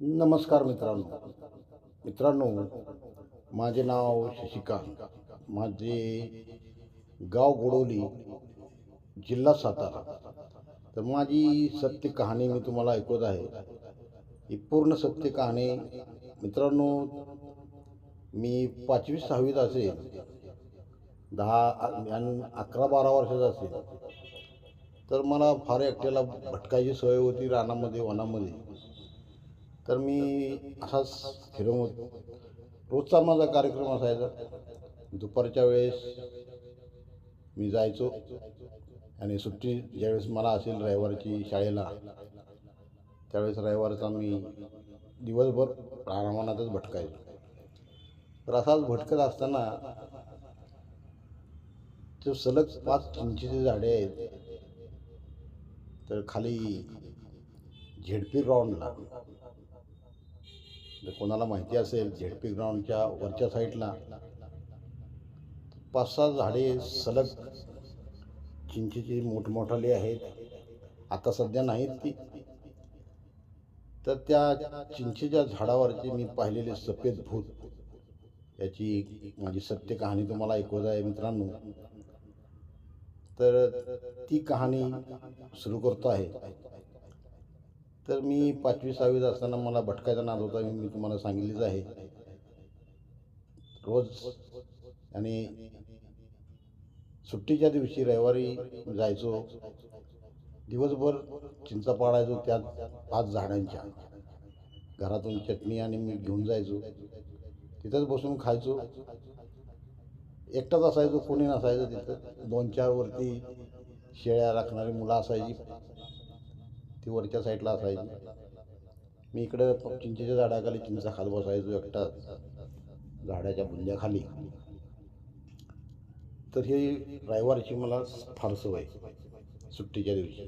नमस्कार मित्रांनो. मित्रांनो माझे नाव शशिकांत. माझे गाव गोडवली जिल्हा सातारा. तर माझी सत्य कहाणी मी तुम्हाला ऐकवत आहे. ही पूर्ण सत्य कहाणी मित्रांनो मी पाचवी सहावीत असेल. दहा आणि अकरा बारा वर्षाचा असेल. तर मला फार एकट्याला भटकायची सवय होती रानामध्ये वनामध्ये. तर मी असाच फिरवत रोजचा माझा कार्यक्रम असायचा. दुपारच्या वेळेस मी जायचो. आणि सुट्टी ज्यावेळेस मला असेल रविवारची शाळेला त्यावेळेस रविवारचा मी दिवसभर प्राणामानातच भटकायचो. तर असाच भटकत असताना ते सलग पाच चिंचेचे झाडे आहेत तर खाली झेडपी ग्राउंडला जर कोणाला माहिती असेल झेडपी ग्राउंडच्या वरच्या साईडला पाच सहा झाडे सलग चिंचेची मोठमोठाली आहेत. आता सध्या नाहीत ती. तर त्या चिंचेच्या झाडावरची मी पाहिलेले सफेद भूत याची माझी सत्य कहाणी तुम्हाला ऐकवत आहे मित्रांनो. तर ती कहाणी सुरू करतो आहे. तर मी पाचवी सहावीत असताना मला भटकायचा नाद होता मी तुम्हाला सांगितलीच आहे. रोज आणि सुट्टीच्या दिवशी रविवारी जायचो. दिवसभर चिंचा पाडायचो त्या पाच झाडांच्या. घरातून चटणी आणि मी घेऊन जायचो. तिथंच बसून खायचो. एकटाच असायचो कोणी नसायचं तिथं. दोन चार वरती शेळ्या राखणारी मुलं असायची. ती वरच्या साईडला असायची. मी इकडं चिंचेच्या झाडाखाली चिंचा खात बसायचो एकटा. झाडाच्या बुंद्याखाली. तर हे रविवारची मला फार सवय. सुट्टीच्या दिवशी.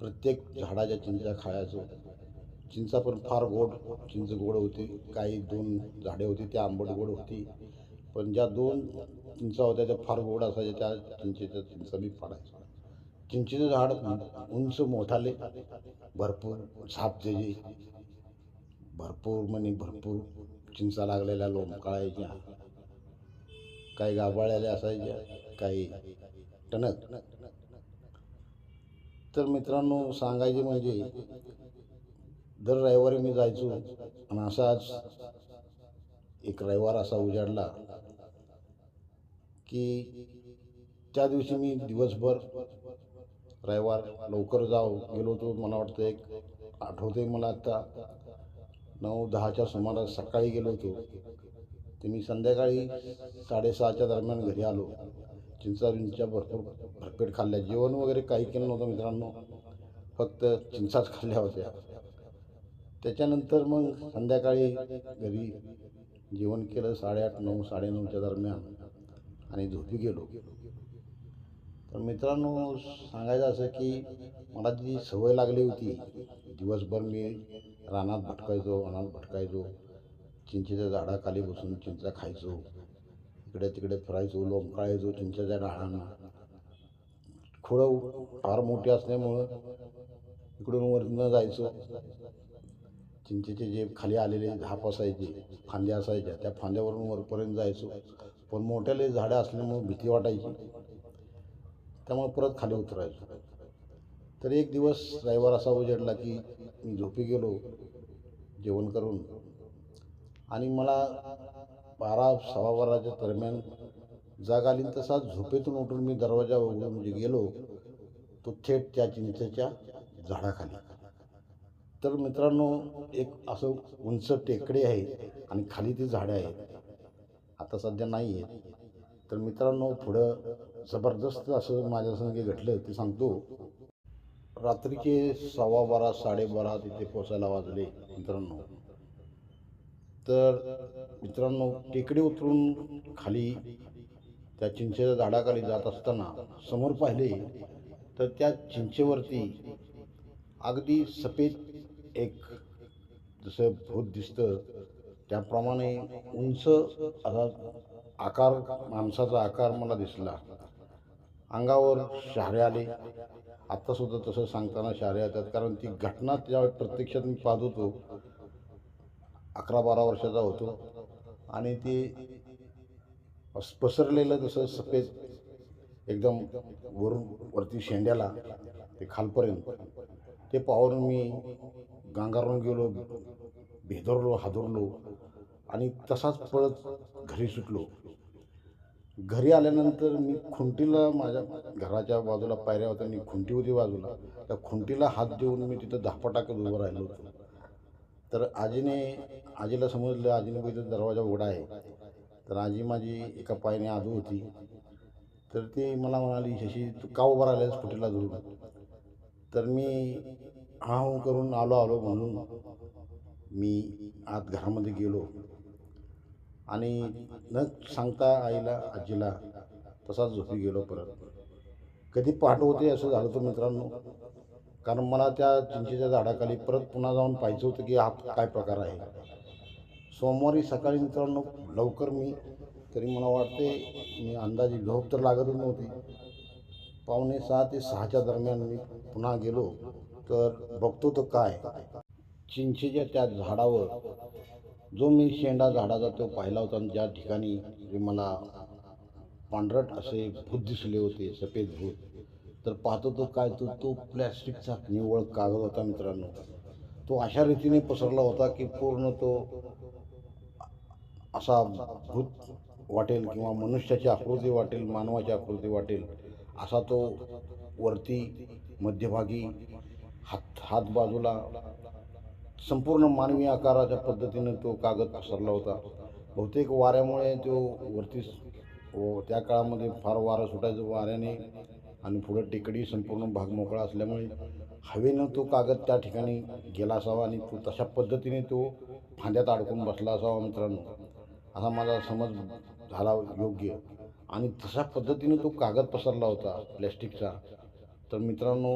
प्रत्येक झाडाच्या चिंचा खायचो. चिंचा पण फार गोड. चिंच गोड होती. काही दोन झाडे होती त्या आंबट गोड होती. पण ज्या दोन चिंचा होत्या त्या फार गोड असायच्या. त्या चिंचेच्या चिंचा मी फाडायचो. चिंचेचं झाड उंच मोठाले भरपूर झाप त्याची भरपूर म्हणे भरपूर चिंचा लागलेल्या लोंबकळायच्या काही गाभाळलेल्या असायच्या काही टणक. तर मित्रांनो सांगायचे म्हणजे दर रविवारी मी जायचो आणि असाच एक रविवार असा उजाडला की त्या दिवशी मी दिवसभर रविवार लवकर जाऊ. गेलो होतो मला वाटतं एक आठवते मला आत्ता. नऊ दहाच्या सुमारास सकाळी गेलो होतो. ते मी संध्याकाळी साडेसहाच्या दरम्यान घरी आलो. चिंचा भरपूर भरपेट खाल्ल्या. जेवण वगैरे काही केलं नव्हतं मित्रांनो. फक्त चिंचाच खाल्ल्या होत्या. त्याच्यानंतर मग संध्याकाळी घरी जेवण केलं साडेआठ नऊ साडेनऊच्या दरम्यान. आणि झोपी गेलो. तर मित्रांनो सांगायचं असं की मला जी सवय लागली होती दिवसभर मी रानात भटकायचो अनात भटकायचो चिंचेच्या झाडाखाली बसून चिंचा खायचो इकडे तिकडे फिरायचो लोंबकाळायचो चिंचेच्या झाडांना. खोडं फार मोठी असल्यामुळं इकडून वरनं जायचो. चिंचेचे जे खाली आलेले झाप असायचे फांद्या असायच्या त्या फांद्यावरून वरपर्यंत जायचो. पण मोठ्याले झाडं असल्यामुळं भीती वाटायची. त्यामुळे परत खाली उतरायचो. तर एक दिवस रविवार असा उजडला की मी झोपी गेलो जेवण करून. आणि मला बारा सव्वा बाराच्या दरम्यान जाग आली तसा झोपेतून उठून मी दरवाजा उघडून जे गेलो तो थेट त्या चिंचेच्या झाडाखाली. तर मित्रांनो एक असं उंच टेकडे आहे आणि खाली ती झाडे आहेत. आता सध्या नाही आहेत तर मित्रांनो पुढं जबरदस्त असं माझ्यासंगे घडलं ते सांगतो. रात्रीचे सव्वा बारा साडेबारा तिथे पोचायला वाजले मित्रांनो. तर मित्रांनो टेकडी उतरून खाली त्या चिंचेच्या झाडाखाली जात असताना समोर पाहिले तर त्या चिंचेवरती अगदी सफेद एक जसं भूत दिसतं त्याप्रमाणे उंच असा आकार माणसाचा आकार मला दिसला. अंगावर शहारे आले. आत्तासुद्धा तसं सांगताना शहरे येतात. कारण ती घटना ज्यावेळी प्रत्यक्षात मी पाहत होतो अकरा बारा वर्षाचा होतो. आणि ते पसरलेलं जसं सफेद एकदम वरून वरती शेंड्याला ते खालपर्यंत ते पाहून मी गांगारून गेलो भेदरलो हादरलो आणि तसाच पळत घरी सुटलो. घरी आल्यानंतर मी खुंटीला माझ्या घराच्या बाजूला पायऱ्या होत्या आणि खुंटी होती बाजूला. त्या खुंटीला हात देऊन मी तिथं धापा टाकत उभं राहिलो होतो. तर आजीने आजीला समजलं आजीने बघितलं दरवाजा उघडा आहे. तर आजी माझी एका पायाने आजू होती. तर ती मला म्हणाली शशी तू का उभा राहिल्यास खुटीला धरून? तर मी हा करून आलो आलो म्हणून मी आत घरामध्ये गेलो. आणि न सांगता आईला आजीला तसाच झोपी गेलो परत. कधी पहाट होते असं झालं होतं मित्रांनो. कारण मला त्या चिंचेच्या झाडाखाली परत पुन्हा जाऊन पाहिजे होतं की हा काय प्रकार आहे. सोमवारी सकाळी मित्रांनो लवकर मी तरी मला वाटते मी अंदाजे झोप तर लागतच नव्हती. पावणे सहा ते सहाच्या दरम्यान मी पुन्हा गेलो. तर बघतो तर काय. चिंचेच्या त्या झाडावर जो मी शेंडा झाडाचा तो पाहिला होता आणि ज्या ठिकाणी मला पांढरट असे भूत दिसले होते सफेद भूत तर पाहतो तो काय तो तो प्लॅस्टिकचा निव्वळ कागद होता मित्रांनो. तो अशा रीतीने पसरला होता की पूर्ण तो असा भूत वाटेल किंवा मनुष्याची आकृती वाटेल मानवाची आकृती वाटेल असा तो वरती मध्यभागी हात हात बाजूला संपूर्ण मानवी आकाराच्या पद्धतीनं तो कागद पसरला होता. बहुतेक वाऱ्यामुळे तो वरती व त्या काळामध्ये फार वारं सुटायचं वाऱ्याने आणि पुढं टेकडी संपूर्ण भाग मोकळा असल्यामुळे हवेनं तो कागद त्या ठिकाणी गेला असावा आणि तो तशा पद्धतीने तो फांद्यात अडकून बसला असावा मित्रांनो. असा माझा समज झाला योग्य. आणि तशा पद्धतीने तो कागद पसरला होता प्लॅस्टिकचा. तर मित्रांनो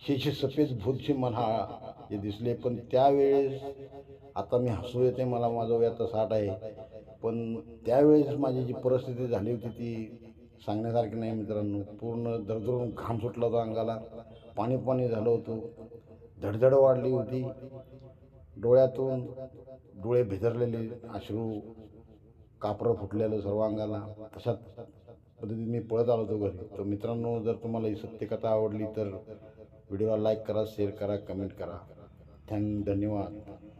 हे जे सफेद भूतचे मला हे दिसले पण त्यावेळेस आता मी हसू येते मला माझं वय साठ आहे. पण त्यावेळेस माझी जी परिस्थिती झाली होती ती सांगण्यासारखी नाही मित्रांनो. पूर्ण दरदरून घाम सुटला होता अंगाला पाणी पाणी झालं होतं धडधड वाढली होती. डोळ्यातून डोळे भिजरलेले अश्रू कापरं फुटलेलं सर्व अंगाला. तशात पद्धतीने मी पळत आलो होतो घरी. तर मित्रांनो जर तुम्हाला ही सत्यकथा आवडली तर व्हिडिओला लाईक करा शेअर करा कमेंट करा. थँक धन्यवाद.